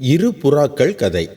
இரு புறாக்கள் கதை.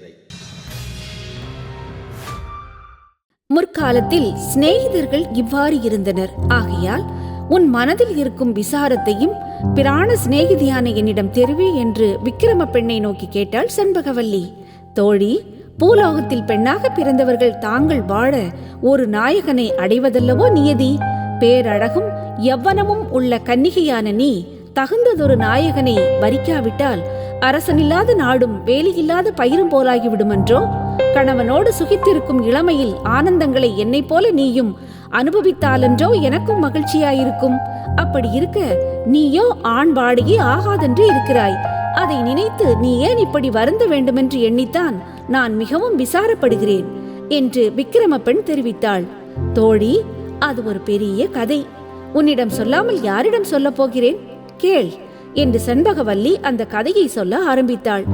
முற்காலத்தில் சிநேகிதர்கள் இவ்வாறு இருந்தனர். ஆகையால் உன் மனதில் இருக்கும் விசாரத்தையும் பிராண சிநேகிதியான என்னிடம் தெரிவி என்று விக்கிரம பெண்ணை நோக்கி கேட்டாள் செண்பகவல்லி. தோழி பூலோகத்தில் பெண்ணாக பிறந்தவர்கள் தாங்கள் வாழ ஒரு நாயகனை அடைவதல்லவோ நியதி? பேரழகும் எவ்வனமும் உள்ள கன்னிகையான நீ தகுந்ததொரு நாயகனை வரிக்காவிட்டால் அரசனில்லாத நாடும் வேலையில்லாத பயிரும் போலாகிவிடுமன்றோ? கணவனோடு சுகித்திருக்கும் இளமையில் ஆனந்தங்களை என்னைப் போல நீயும் அனுபவித்தாலென்றோ எனக்கும் மகிழ்ச்சியாயிருக்கும். அப்படி இருக்க நீயோ ஆண் வாடையே ஆகாதென்று இருக்கிறாய். அதை நினைத்து நீ ஏன் இப்படி வருந்த வேண்டுமென்று எண்ணித்தான் நான் மிகவும் விசாரப்படுகிறேன் என்று விக்கிரம பெண் தெரிவித்தாள். தோழி அது ஒரு பெரிய கதை. உன்னிடம் சொல்லாமல் யாரிடம் சொல்லப் போகிறேன்? கேள் என்று செண்பகவல்லி அந்த கதையை சொல்ல ஆரம்பித்தாள்.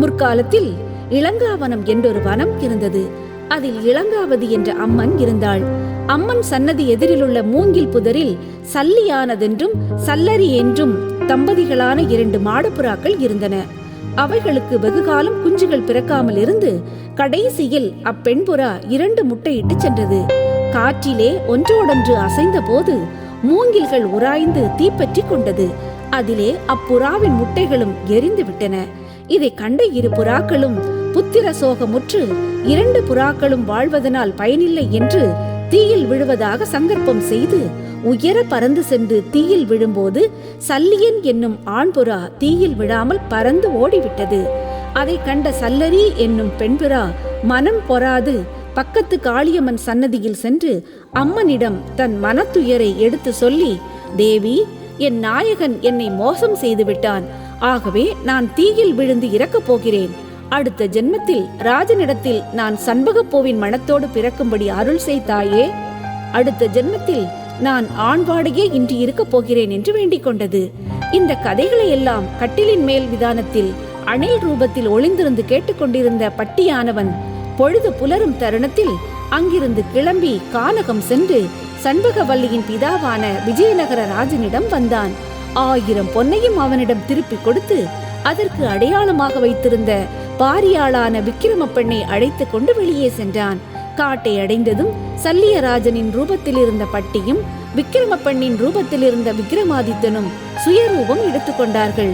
முற்காலத்தில் இளங்காவனம் என்றொரு வனம் இருந்தது. அதில் இளங்காவதி என்ற அம்மன் இருந்தாள். அம்மன் சன்னதி எதிரிலுள்ள மூங்கில் புதரில் சல்லியானதென்றும் சல்லரி என்றும் தம்பதிகளான இரண்டு மாடப்புறாக்கள் இருந்தன. அவைகளுக்கு வெகுகாலம் குஞ்சுகள் பிறக்காமல் இருந்து கடைசியில் அப்பெண் புறா இரண்டு முட்டையிட்டு சென்றது. காற்றிலே ஒன்றோடொன்று அசைந்த போது மூங்கில்கள் உராய்ந்து தீப்பற்றி கொண்டது. அதிலே அப்புறாவின் முட்டைகளும் எரிந்து விட்டன இதை கண்ட இரு புறாக்களும் புத்திர சோகமுற்று இரண்டு புறாக்களும் வாழ்வதனால் பயனில்லை என்று தீயில் விழுவதாக சங்கற்பம் செய்து உயர பறந்து சென்று தீயில் விழும்போது சல்லியன் என்னும் ஆண்புறா தீயில் விழாமல் பறந்து ஓடிவிட்டது. அதை கண்ட சல்லரி என்னும் பெண்புறா மனம் பொறாது பக்கத்து காளியம்மன் சன்னதியில் சென்று அம்மனிடம் தன் மனத்துயரை எடுத்து சொல்லி தேவி என் நாயகன் என்னை மோசம் செய்துவிட்டான். ஆகவே நான் தீயில் விழுந்து இறக்கப் போகிறேன். அடுத்த ஜென்மத்தில் ராஜனிடத்தில் நான் சண்பகப்பூவின் மனத்தோடு பிறக்கும்படி அருள் செய்தாயே அடுத்த ஜென்மத்தில் நான் ஆண்பாடையே இன்று இருக்கப் போகிறேன் என்று வேண்டிக் கொண்டது. இந்த கதைகளை எல்லாம் கட்டிலின் மேல் விதானத்தில் அணில் ரூபத்தில் ஒளிந்திருந்து கேட்டுக்கொண்டிருந்த பட்டியானவன் பொழுது புலரும் தருணத்தில் அங்கிருந்து கிளம்பி கானகம் சென்று சண்பகவல்லியின் பிதாவான விஜயநகர ராஜனிடம் வந்தான். ஆயிரம் பொன்னையும் அவனிடம் திருப்பி கொடுத்து அதற்கு அடையாளமாக வைத்திருந்த பாரியாளான விக்கிரம பெண்ணை அழைத்து கொண்டு வெளியே சென்றான். காட்டை அடைந்ததும் சல்லியராஜனின் ரூபத்தில் இருந்த பட்டியும் விக்கிரம பெண்ணின் ரூபத்தில் இருந்த விக்கிரமாதித்தனும் சுயரூபம் எடுத்துக்கொண்டார்கள்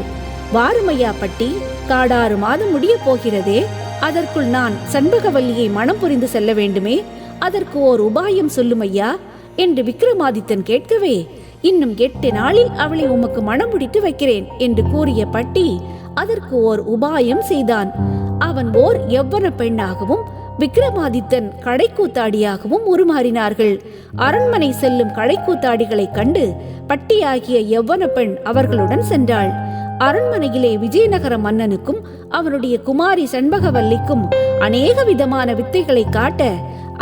வாருமையா பட்டி காடாறு மாதம் முடிய போகிறதே அதற்குள் நான் சண்பகவல்லியை மனம் புரிந்து செல்ல வேண்டுமே அதற்கு ஓர் உபாயம் சொல்லுமையா? என்று விக்ரமாதித்தன் கேட்கவே இன்னும் எட்டு நாளில் அவளை உமக்கு மனம் முடித்து வைக்கிறேன் என்று கூறிய பட்டி அதற்கு ஓர் உபாயம் செய்தான். அவன் ஓர் எவ்வன பெண்ணாகவும் விக்ரமாதித்தன் கடைக்கூத்தாடியாகவும் உருமாறினார்கள். அரண்மனை செல்லும் கடைக்கூத்தாடிகளைக் கண்டு பட்டியாகிய எவ்வன பெண் அவர்களுடன் சென்றாள். அரண்மனையிலே விஜயநகர மன்னனுக்கும் அவனுடைய குமாரி சண்பகவல்லிக்கும் அநேக விதமான வித்தைகளை காட்ட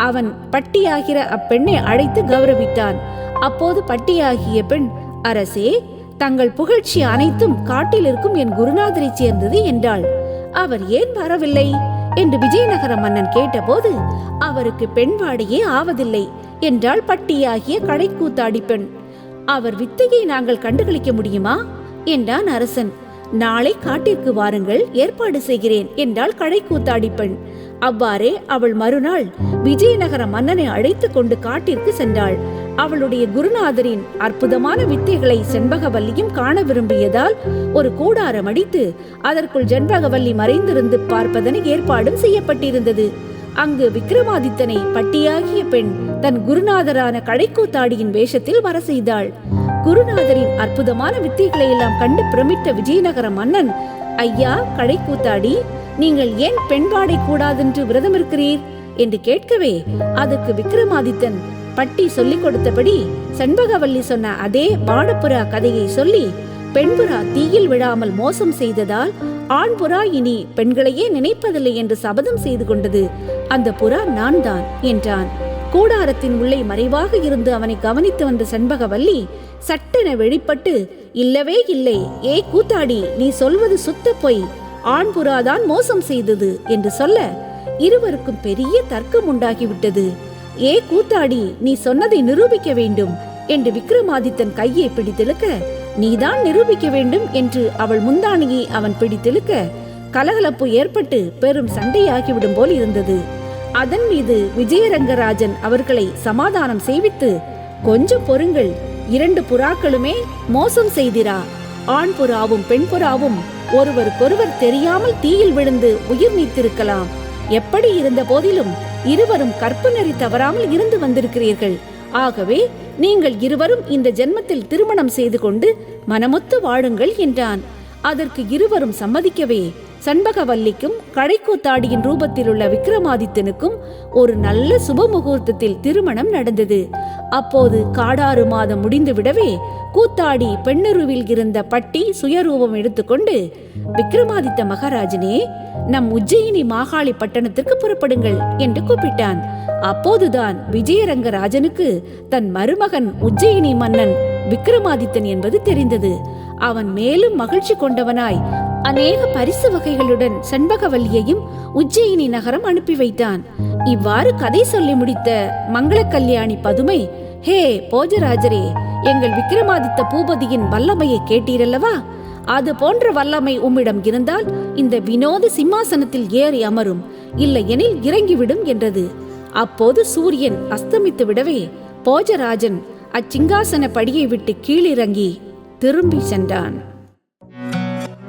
அவன் பட்டியாகிற அப்பெண்ணை அழைத்து கௌரவித்தான். அப்போது பட்டியாகிய பெண் அரசே தங்கள் புகழ்ச்சி அனைத்தும் காட்டில் இருக்கும் என் குருநாதரை சேர்ந்தது என்றாள். அவர் ஏன் வரவில்லை? என்று விஜயநகர மன்னன் கேட்டபோது அவருக்கு பெண் வாடையே ஆவதில்லை என்றாள் பட்டியாகிய கடைக்கூத்தாடி பெண். அவர் வித்தையை நாங்கள் கண்டுகளிக்க முடியுமா? என்றான் அரசன். நாளை காட்டிற்கு வாருங்கள் ஏற்பாடு செய்கிறேன் என்றாள் கடைக்கூத்தாடி பெண். அவ்வாறே அவள் மறுநாள் விஜயநகர மன்னனை அழைத்து கொண்டு காட்டிற்கு சென்றாள். அவளுடைய குருநாதரின் அற்புதமான வித்தைகளை செண்பகவல்லியும் காண விரும்பியதால் ஒரு கூடாரம் அடித்து அதற்குள் ஜென்பகவல்லி மறைந்திருந்து பார்ப்பதனை ஏற்பாடும் செய்யப்பட்டிருந்தது. அங்கு விக்ரமாதித்தனை பட்டியாகிய பெண் தன் குருநாதரான கடைக்கூத்தாடியின் வேஷத்தில் வர செய்தாள். குருநாதரின் அற்புதமான வித்தைகளை எல்லாம் கண்டு பிரமித்த விஜயநகர மன்னன் ஐயா கடைக்கூத்தாடி நீங்கள் ஏன் பெண்பாடை கூடாதென்று விரதம் இருக்கிறீர்? என்று கேட்கவே அதற்கு விக்ரமாதித்தன் பட்டி சொல்லிக் கொடுத்தபடி செண்பகவல்லி சொன்ன அதே மாடப்புறா கதையை சொல்லி பெண்புறா தீயில் விழாமல் மோசம் செய்ததால் ஆண் புறா இனி பெண்களையே நினைப்பதில்லை என்று சபதம் செய்து கொண்டது. அந்த புறா நான் தான் என்றான். கூடாரத்தின் உள்ளே மறைவாக இருந்து அவனை கவனித்து வந்த செண்பகவல்லி சட்டென வெளிப்பட்டு இல்லவே இல்லை. ஏ கூத்தாடி நீ சொல்வது சுத்த பொய். ஆண் புறாதான் மோசம் செய்தது என்று சொல்ல இருவருக்கும் பெரிய தர்க்கம் உண்டாகிவிட்டது. ஏ கூத்தாடி நீ சொன்னதை நிரூபிக்க வேண்டும் என்று விக்ரமாதித்தன் கையை பிடித்திழுக்க நீதான் நிரூபிக்க வேண்டும் என்று அவள் முந்தானியை அவன் பிடித்திழுக்க கலகலப்பு ஏற்பட்டு பெரும் சண்டையாகிவிடும் போல் இருந்தது. அதன் மீது விஜயரங்கராஜன் அவர்களை சமாதானம் செய்வித்து கொஞ்சம் பொறுங்கள் இரண்டு புறாக்களுமே மோசம் செய்திரா ஆண் புறாவும் பெண் புறாவும் ஒருவருக்கொருவர் தெரியாமல் தீயில் விழுந்து உயிர் நீத்திருக்கலாம். எப்படி இருந்த போதிலும் இருவரும் கற்பு நெறி தவறாமல் இருந்து வந்திருக்கிறீர்கள். ஆகவே நீங்கள் இருவரும் இந்த ஜென்மத்தில் திருமணம் செய்து கொண்டு மனமொத்து வாழுங்கள் என்றான். அதற்கு இருவரும் சம்மதிக்கவே சண்பகவல்லிக்கும் கடைக்கூத்தாடியின் ரூபத்தில் உள்ள விக்ரமாதித்தனுக்கும் ஒரு நல்ல சுப முகூர்த்தத்தில் திருமணம் நடந்தது. அப்போது காடாறு மாதம் முடிந்து விடவே கூத்தாடி பெண்ணுருவில் இருந்த பட்டி சுயரூபம் எடுத்துக்கொண்டு விக்ரமாதித்த மகாராஜனே நம் உஜ்ஜயினி மாகாளி பட்டணத்திற்கு புறப்படுங்கள் என்று கூப்பிட்டான். அப்போதுதான் விஜயரங்கராஜனுக்கு தன் மருமகன் உஜ்ஜயினி மன்னன் விக்ரமாதித்தன் என்பது தெரிந்தது. அவன் மேலும் மகிழ்ச்சி கொண்டவனாய் அநேக பரிசு வகைகளுடன் சண்பகவல்லியையும் உஜ்ஜயினி நகரம் அனுப்பி வைத்தான். இவ்வாறு கதை சொல்லி முடித்த மங்கள கல்யாணி பதுமை ஹே போஜராஜரே எங்கள் விக்ரமாதித்த பூபதியின் வல்லமையை கேட்டீரல்லவா? அது போன்ற வல்லமை உம்மிடம் இருந்தால் இந்த வினோத சிம்மாசனத்தில் ஏறி அமரும். இல்லையெனில் இறங்கிவிடும் என்றது. அப்போது சூரியன் அஸ்தமித்து விடவே போஜராஜன் அச்சிங்காசன படியை விட்டு கீழிறங்கி திரும்பி சென்றான்.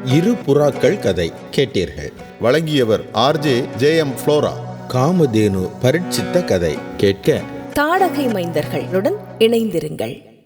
இரு புறாக்கள் கதை கேட்டீர்கள். வழங்கியவர் RJ J M Flora. Kamadhenu பரீட்சித்த கதை கேட்க. தாடகை மைந்தர்களுடன் இணைந்திருங்கள்.